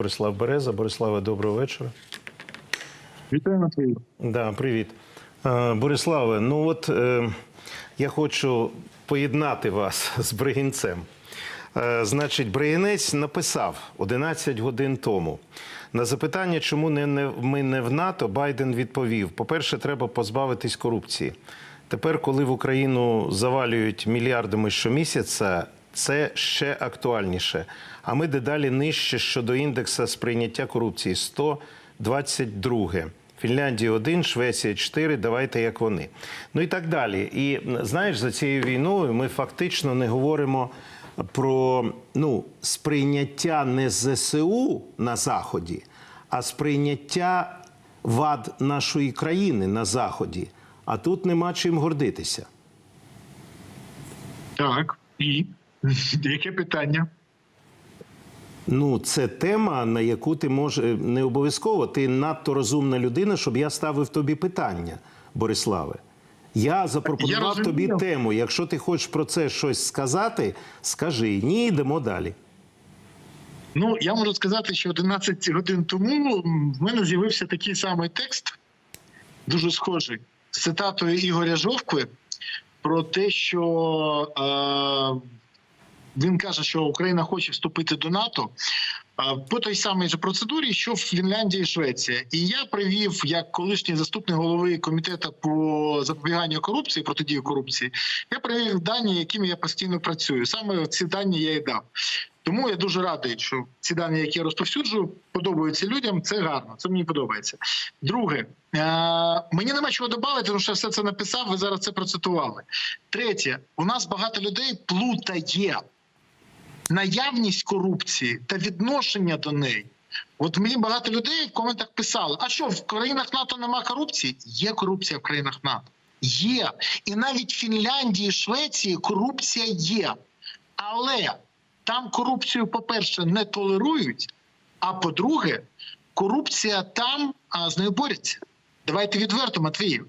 Борислав Береза. Бориславе, доброго вечора. Вітаю Матвію. Да, привіт. Е, Бориславе, ну от е, я хочу поєднати вас з Бригінцем. Е, значить, Бригінець написав 11 годин тому. На запитання, чому не, не, ми не в НАТО, Байден відповів: по-перше, треба позбавитись корупції. Тепер, коли в Україну завалюють мільярдами щомісяця, це ще актуальніше. А ми дедалі нижче щодо індекса сприйняття корупції 122. Фінляндія 1, Швеція 4, давайте як вони. Ну і так далі. І знаєш, за цією війною ми фактично не говоримо про ну, сприйняття не ЗСУ на Заході, а сприйняття вад нашої країни на Заході. А тут нема чим гордитися. Так, і яке питання? Ну, це тема, на яку ти може не обов'язково. Ти надто розумна людина, щоб я ставив тобі питання, Бориславе. Я запропонував Я тобі тему. Якщо ти хочеш про це щось сказати, скажи. Ні, йдемо далі. Ну, я можу сказати, що 11 годин тому в мене з'явився такий самий текст, дуже схожий, з цитатою Ігоря Жовкви про те, що е, він каже, що Україна хоче вступити до НАТО по той самій же процедурі, що в Фінляндії і Швеція. І я привів як колишній заступник голови комітету по запобіганню корупції, протидії корупції, я привів дані, якими я постійно працюю. Саме ці дані я і дав. Тому я дуже радий, що ці дані, які я розповсюджую, подобаються людям. Це гарно, це мені подобається. Друге, е- мені нема чого додати, тому що я все це написав. Ви зараз це процитували. Третє, у нас багато людей плутає наявність корупції та відношення до неї. От мені багато людей в коментах писали: а що в країнах НАТО нема корупції? Є корупція в країнах НАТО. Є. І навіть в Фінляндії, Швеції корупція є. Але там корупцію, по-перше, не толерують. А по-друге, корупція там а, з нею борються. Давайте відверто, Матвію.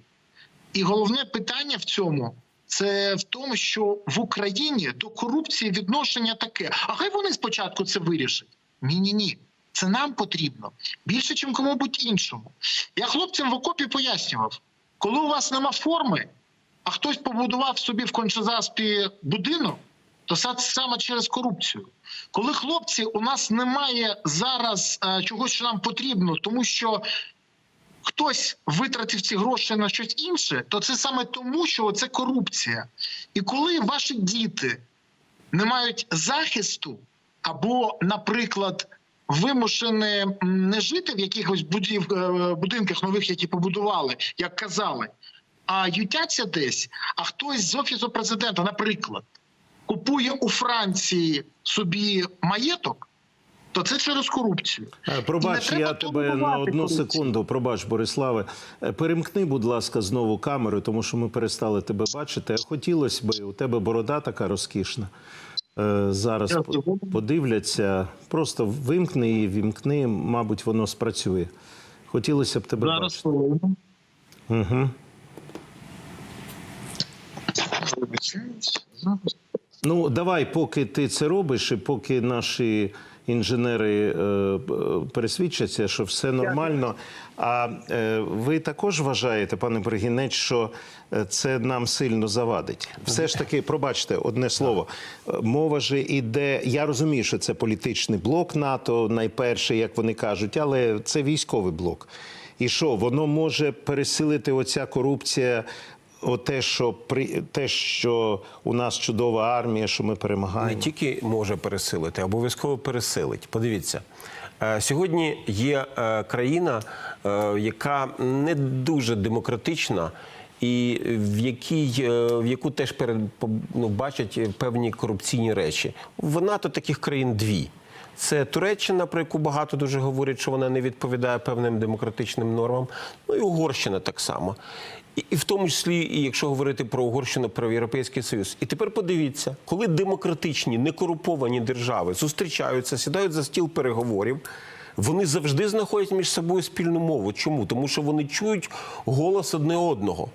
І головне питання в цьому це в тому, що в Україні до корупції відношення таке. А хай вони спочатку це вирішать. Ні, ні, ні. Це нам потрібно більше, ніж кому-будь іншому. Я хлопцям в окопі пояснював, коли у вас нема форми, а хтось побудував собі в кончезаспі будинок, то це саме через корупцію. Коли хлопці, у нас немає зараз е, чогось, що нам потрібно, тому що хтось витратив ці гроші на щось інше, то це саме тому, що це корупція. І коли ваші діти не мають захисту, або, наприклад, вимушені не жити в якихось будів, е, будинках нових, які побудували, як казали, а ютяться десь, а хтось з офісу президента, наприклад, купує у Франції собі маєток, то це через корупцію. Е, Пробач, я тебе на одну корупцію. секунду. Пробач, Бориславе. Е, Перемкни, будь ласка, знову камеру, тому що ми перестали тебе бачити. Хотілося б, у тебе борода така розкішна. Е, Зараз подивляться. Просто вимкни її, вімкни, мабуть, воно спрацює. Хотілося б тебе Зараз бачити. Угу. Ну, давай, поки ти це робиш, і поки наші інженери е, е, пересвідчаться, що все нормально. А е, ви також вважаєте, пане Бригінець, що це нам сильно завадить? Все ж таки, пробачте, одне слово. Мова ж іде. Я розумію, що це політичний блок НАТО, найперший, як вони кажуть, але це військовий блок. І що воно може пересилити оця корупція? Оте, що при те, що у нас чудова армія, що ми перемагаємо, не тільки може пересилити, обов'язково пересилить. Подивіться, е, сьогодні є е, країна, е, яка не дуже демократична. І в якій в яку теж перед ну, бачать певні корупційні речі. В НАТО таких країн дві. Це Туреччина, про яку багато дуже говорять, що вона не відповідає певним демократичним нормам. Ну і Угорщина так само. І, і в тому числі, і якщо говорити про Угорщину, про Європейський Союз. І тепер подивіться, коли демократичні, некоруповані держави зустрічаються, сідають за стіл переговорів. Вони завжди знаходять між собою спільну мову. Чому? Тому що вони чують голос одне одного.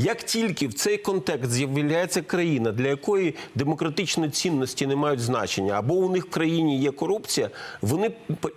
Як тільки в цей контекст з'являється країна, для якої демократичні цінності не мають значення, або у них в країні є корупція, вони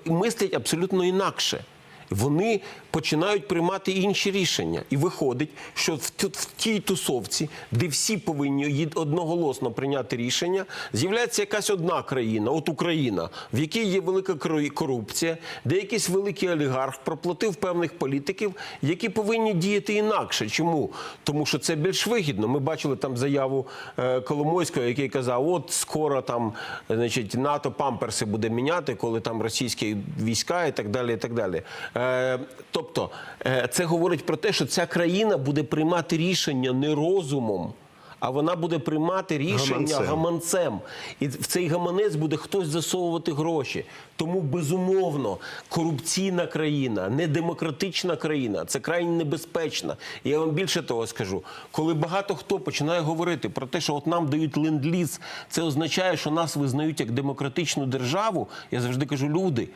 мислять абсолютно інакше. Вони починають приймати інші рішення, і виходить, що в, тій тусовці, де всі повинні одноголосно прийняти рішення, з'являється якась одна країна, от Україна, в якій є велика корупція, де якийсь великий олігарх проплатив певних політиків, які повинні діяти інакше. Чому? Тому що це більш вигідно. Ми бачили там заяву е, Коломойського, який казав: от скоро там, е, значить, НАТО памперси буде міняти, коли там російські війська і так далі. І так далі. Е, тобто, е, це говорить про те, що ця країна буде приймати рішення не розумом. А вона буде приймати рішення Гаманцем. гаманцем. І в цей гаманець буде хтось засовувати гроші. Тому, безумовно, корупційна країна, недемократична країна це крайне небезпечна. І я вам більше того скажу, коли багато хто починає говорити про те, що от нам дають ленд-ліз, це означає, що нас визнають як демократичну державу. Я завжди кажу, люди.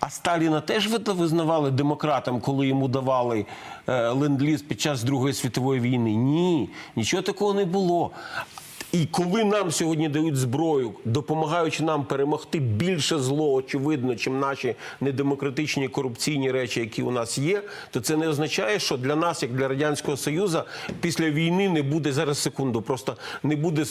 А Сталіна теж ви- визнавали демократом, коли йому давали е, ленд-ліз під час Другої світової війни? Ні, нічого такого не було. І коли нам сьогодні дають зброю, допомагаючи нам перемогти більше зло, очевидно, чим наші недемократичні корупційні речі, які у нас є, то це не означає, що для нас, як для радянського союзу, після війни не буде зараз секунду, просто не буде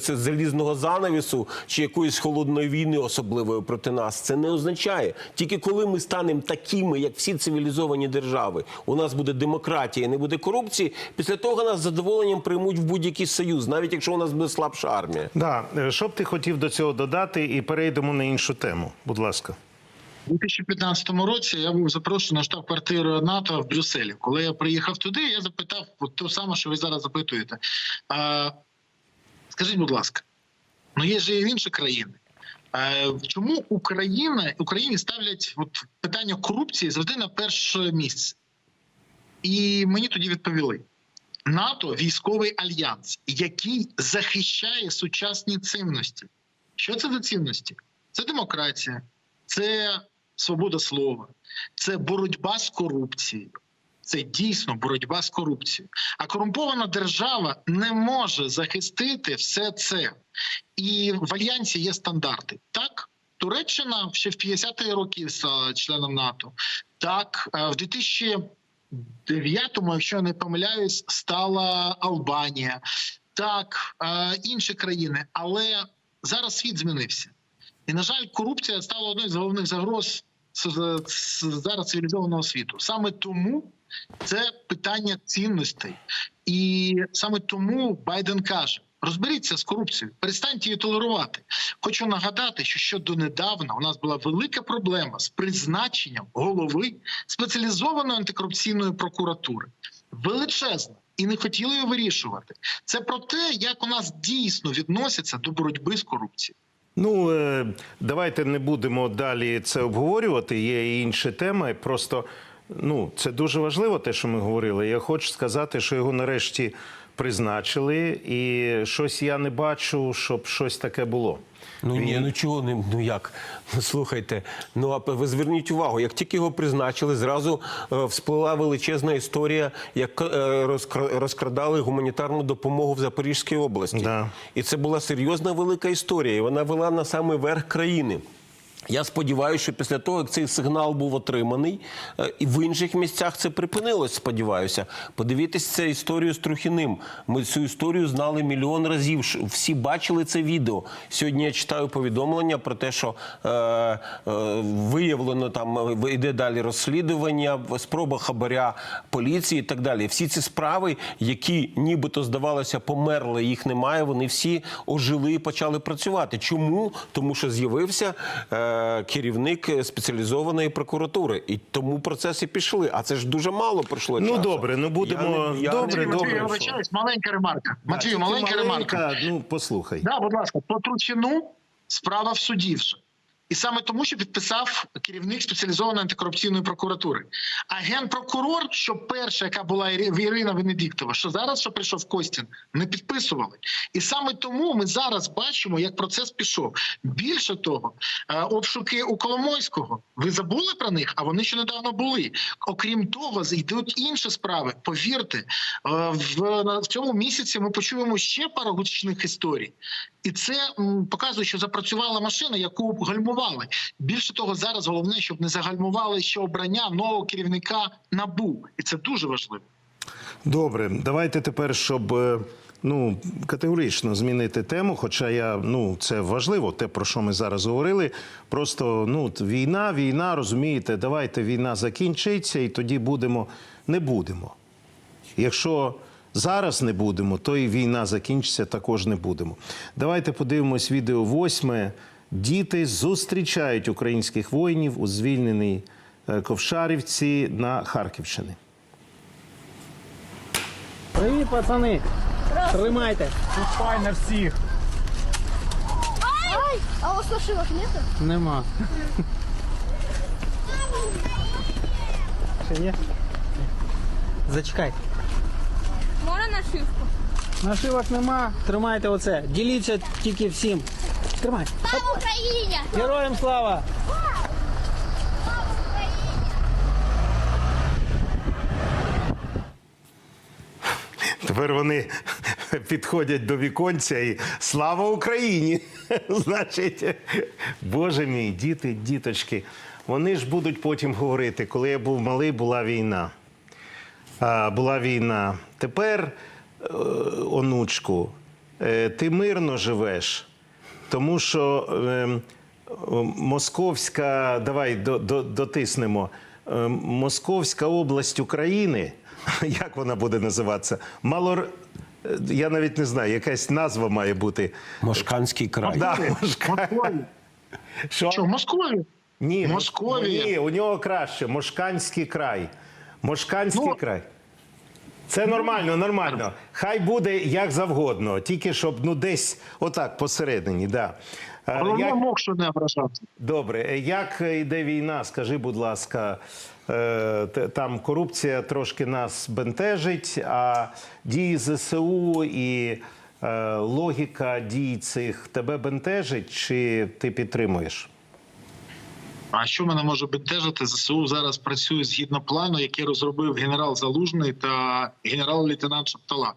це залізного занавісу чи якоїсь холодної війни особливої проти нас. Це не означає. Тільки коли ми станемо такими, як всі цивілізовані держави, у нас буде демократія, не буде корупції. Після того нас задоволенням приймуть в будь-який союз, навіть якщо у нас буде слабша армія. Да. е, Що б ти хотів до цього додати, і перейдемо на іншу тему. Будь ласка. У 2015 році я був запрошений на штаб-квартиру НАТО в Брюсселі. Коли я приїхав туди, я запитав от те саме, що ви зараз запитуєте. А, скажіть, будь ласка, ну є ж і інші країни. А, чому Україна Україні ставлять от, питання корупції завжди на перше місце? І мені тоді відповіли: НАТО військовий альянс, який захищає сучасні цінності. Що це за цінності? Це демократія, це свобода слова, це боротьба з корупцією. Це дійсно боротьба з корупцією. А корумпована держава не може захистити все це. І в альянсі є стандарти. Так, Туреччина ще в 50-ті роки стала членом НАТО. Так, е, в 2000 9-му, якщо не помиляюсь, стала Албанія, так е, інші країни. Але зараз світ змінився, і на жаль, корупція стала одною з головних загроз зараз цивілізованого світу. Саме тому це питання цінностей, і саме тому Байден каже розберіться з корупцією, перестаньте її толерувати. Хочу нагадати, що ще донедавна у нас була велика проблема з призначенням голови спеціалізованої антикорупційної прокуратури. Величезна. І не хотіли її вирішувати. Це про те, як у нас дійсно відносяться до боротьби з корупцією. Ну е, давайте не будемо далі це обговорювати. Є і інші теми. Просто ну це дуже важливо, те, що ми говорили. Я хочу сказати, що його нарешті призначили, і щось я не бачу, щоб щось таке було. Ну ні, ну чого не ну як? Ну слухайте, ну а ви зверніть увагу, як тільки його призначили, зразу е, всплила величезна історія, як е, розкра- розкрадали гуманітарну допомогу в Запорізькій області. Да. І це була серйозна велика історія. І вона вела на самий верх країни. Я сподіваюся, що після того, як цей сигнал був отриманий, е, і в інших місцях це припинилось, сподіваюся. Подивіться цю історію з Трухіним. Ми цю історію знали мільйон разів. Всі бачили це відео. Сьогодні я читаю повідомлення про те, що е, е, виявлено там е, йде далі розслідування, спроба хабаря поліції і так далі. Всі ці справи, які нібито здавалося померли, їх немає. Вони всі ожили і почали працювати. Чому? Тому що з'явився е, керівник спеціалізованої прокуратури, і тому процеси пішли. А це ж дуже мало пройшло. Ну, часу. добре, ну, будемо- Я добре. я добре, добре. я маленька ремарка. Матвію, Тільки маленька ремарка. Ну послухай. Да, будь ласка, по Тручину справа в суді вже. І саме тому, що підписав керівник спеціалізованої антикорупційної прокуратури. А генпрокурор, що перша, яка була Ірина Венедіктова, що зараз, що прийшов Костін, не підписували. І саме тому ми зараз бачимо, як процес пішов. Більше того, е, обшуки у Коломойського. Ви забули про них? А вони ще недавно були. Окрім того, йдуть інші справи. Повірте, е, в цьому місяці ми почуємо ще пару гучних історій, і це показує, що запрацювала машина, яку гальмували. Більше того, зараз головне, щоб не загальмували ще обрання нового керівника набу, і це дуже важливо. Добре, давайте тепер, щоб е, ну категорично змінити тему. Хоча я ну це важливо, те про що ми зараз говорили. Просто ну війна, війна, розумієте, давайте війна закінчиться, і тоді будемо. Не будемо. Якщо зараз не будемо, то і війна закінчиться, також не будемо. Давайте подивимось відео восьме. Діти зустрічають українських воїнів у звільненій е, Ковшарівці на Харківщині. Привіт, пацани! Тримайте! Пай на всіх. Ай! А у вас нашивок нету? Нема. Ще є? Зачекай. Можна нашивку? Нашивок нема. Тримайте оце. Діліться тільки всім. Тримай. Слава Україні! Героям слава! Слава Україні! Тепер вони підходять до віконця і слава Україні! Значить, боже мій, діти, діточки, вони ж будуть потім говорити, коли я був малий, була війна. А, була війна. Тепер, е, онучку, е, ти мирно живеш, тому що е, московська, давай до, до, дотиснемо, е, Московська область України, як вона буде називатися? Малор... е, Я навіть не знаю, якась назва має бути. Мошканський край. Да, Мошка-. Що? Що в Москові? Ні, Московія. Ні, у нього краще. Мошканський край. Мошканський Ну, край. Це нормально, нормально. Хай буде як завгодно, тільки щоб ну десь отак посередині. Да. Головне Як, мог, що не ображався. добре, Е, як йде війна? Скажи, будь ласка, е, там корупція трошки нас бентежить, а дії ЗСУ і е, логіка дій цих тебе бентежить, чи ти підтримуєш? А що мене може бентежити? ЗСУ зараз працює згідно плану, який розробив генерал Залужний та генерал-лейтенант Шаптала.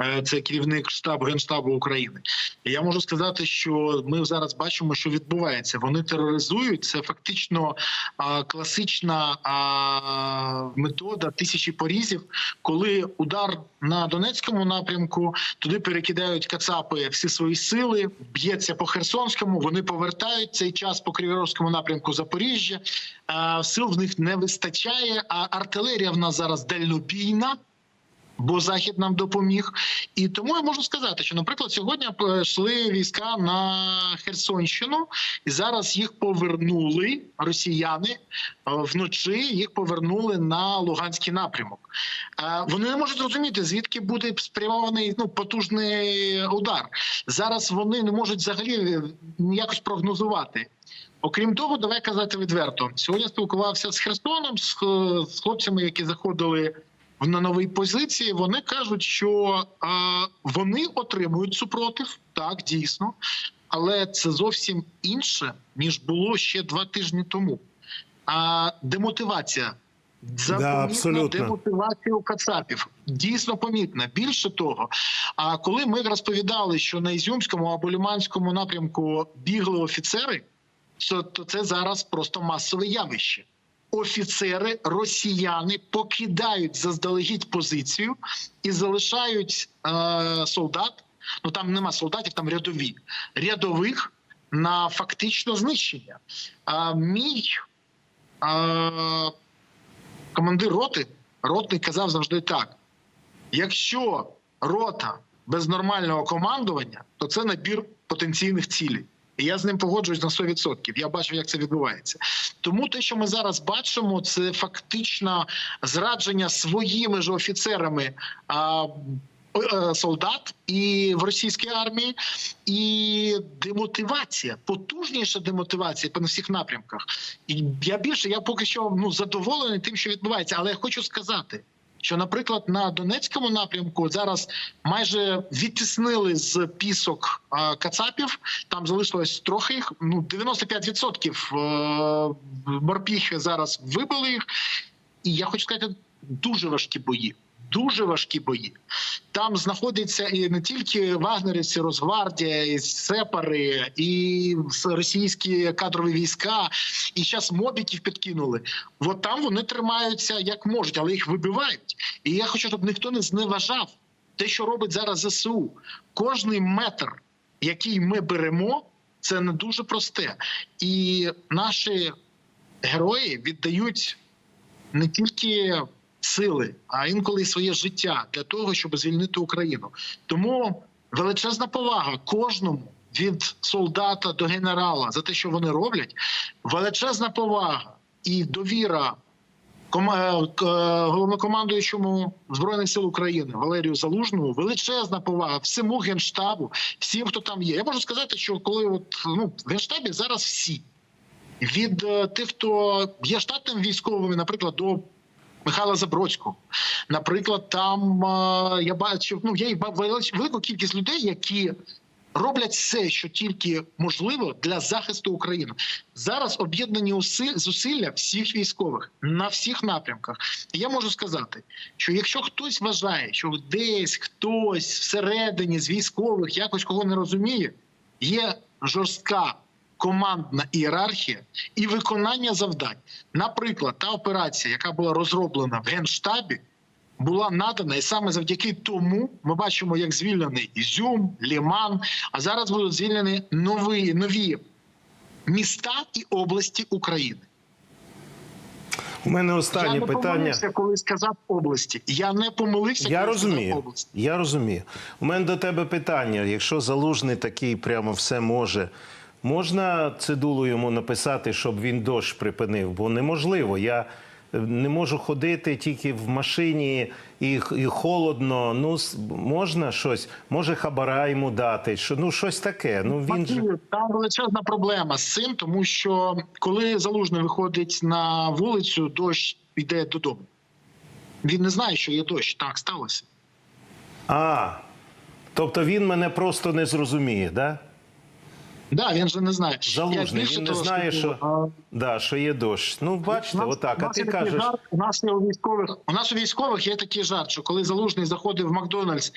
Е, Це керівник штабу генштабу України. Я можу сказати, що ми зараз бачимо, що відбувається. Вони тероризують. Це фактично а, класична а, метода тисячі порізів, коли удар на Донецькому напрямку туди перекидають Кацапи всі свої сили, б'ється по Херсонському. Вони повертають цей час по Кривіровському напрямку Запоріжжя. А, сил в них не вистачає. А артилерія в нас зараз дальнобійна. Бо захід нам допоміг, і тому я можу сказати, що, наприклад, сьогодні йшли війська на Херсонщину, і зараз їх повернули росіяни е, вночі. Їх повернули на Луганський напрямок. Е, Вони не можуть зрозуміти, звідки буде спрямований ну потужний удар. Зараз вони не можуть взагалі ніякось прогнозувати. Окрім того, давай казати відверто. Сьогодні спілкувався з Херсоном, з, хлопцями, які заходили на новій позиції. Вони кажуть, що вони отримують супротив, так дійсно, але це зовсім інше ніж було ще два тижні тому. А демотивація. Абсолютно. демотивація у Кацапів дійсно помітна. Більше того, а коли ми розповідали, що на Ізюмському або Ліманському напрямку бігли офіцери, то це зараз просто масове явище. Офіцери, росіяни покидають заздалегідь позицію і залишають е, солдат. Ну там нема солдатів, там рядові рядових на фактично знищення. А мій е, командир роти, ротний казав завжди так: якщо рота без нормального командування, то це набір потенційних цілей. Я з ним погоджуюсь на 100%. Я бачу, як це відбувається. Тому те, що ми зараз бачимо, це фактично зрадження своїми ж офіцерами а, е, солдат і в російській армії, і демотивація, потужніша демотивація по всіх напрямках. І я більше я поки що ну задоволений тим, що відбувається, але я хочу сказати. Що, наприклад, на Донецькому напрямку зараз майже відтіснили з пісок кацапів. Там залишилось трохи їх. Ну 95% е, морпіхи зараз вибили їх. І я хочу сказати, дуже важкі бої. Дуже важкі бої. Там знаходяться і не тільки вагнерівці, Росгвардія, і сепари, і російські кадрові війська, і зараз мобіків підкинули. От там вони тримаються як можуть, але їх вибивають. І я хочу, щоб ніхто не зневажав те, що робить зараз ЗСУ. Кожний метр, який ми беремо, це не дуже просте. І наші герої віддають не тільки сили, а інколи своє життя для того, щоб звільнити Україну. Тому величезна повага кожному від солдата до генерала за те, що вони роблять. Величезна повага і довіра е, е, головнокомандуючому збройних сил України Валерію Залужному. Величезна повага всьому генштабу, всім, хто там є. Я можу сказати, що коли от ну в генштабі зараз всі від е, тих, хто є штатним військовими, наприклад, до Михайла Забродського. Наприклад, там е, я бачив, ну і велику кількість людей, які роблять все, що тільки можливо для захисту України. Зараз об'єднані зусилля всіх військових на всіх напрямках. Я можу сказати, що якщо хтось вважає, що десь хтось всередині з військових якось кого не розуміє, є жорстка командна ієрархія і виконання завдань. Наприклад, та операція, яка була розроблена в генштабі, була надана, і саме завдяки тому ми бачимо, як звільнений Ізюм, Ліман. А зараз будуть звільнені нові нові міста і області України. У мене Я останнє не питання. помилився, коли сказав області. Я не помилився, Я коли розумію. сказав області. Я розумію. У мене до тебе питання. Якщо залужний такий прямо все може, можна цидулу йому написати, щоб він дощ припинив? Бо неможливо. Я е, не можу ходити тільки в машині і, і холодно. Ну можна щось, може хабара йому дати. Що ну щось таке. Ну він же Там величезна проблема з цим, тому що коли залужний виходить на вулицю, дощ йде додому. Він не знає, що є дощ. Так сталося. а. Тобто він мене просто не зрозуміє, да? Да, він же не знає. Залужний, він не того знає, що, що, да, що є дощ. Ну, бачите, нас- отак. А ти кажеш. жарт, у нас є у військових. У нас у військових є такий жарт, що коли залужний заходить в Макдональдс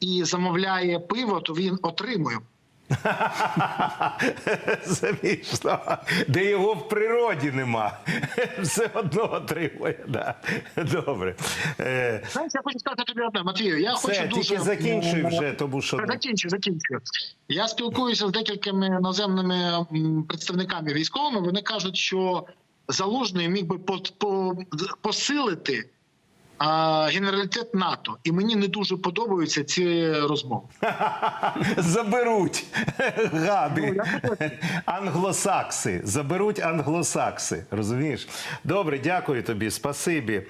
і замовляє пиво, то він отримує. Замішно. Де його в природі нема. Все одно отримує. Да. Добре. Е, Знаєш, я хочу сказати тобі одне, Матвію. Я Все, хочу тільки дуже закінчуй ну, вже, тому що. ну, Закінчую, закінчую. Я спілкуюся з декількома іноземними м, представниками військовими. Вони кажуть, що залужний міг би по, по, посилити а, генералітет НАТО, і мені не дуже подобаються ці розмови. Заберуть гади. Ну. Англосакси. Заберуть англосакси. Розумієш? Добре, дякую тобі. Спасибі.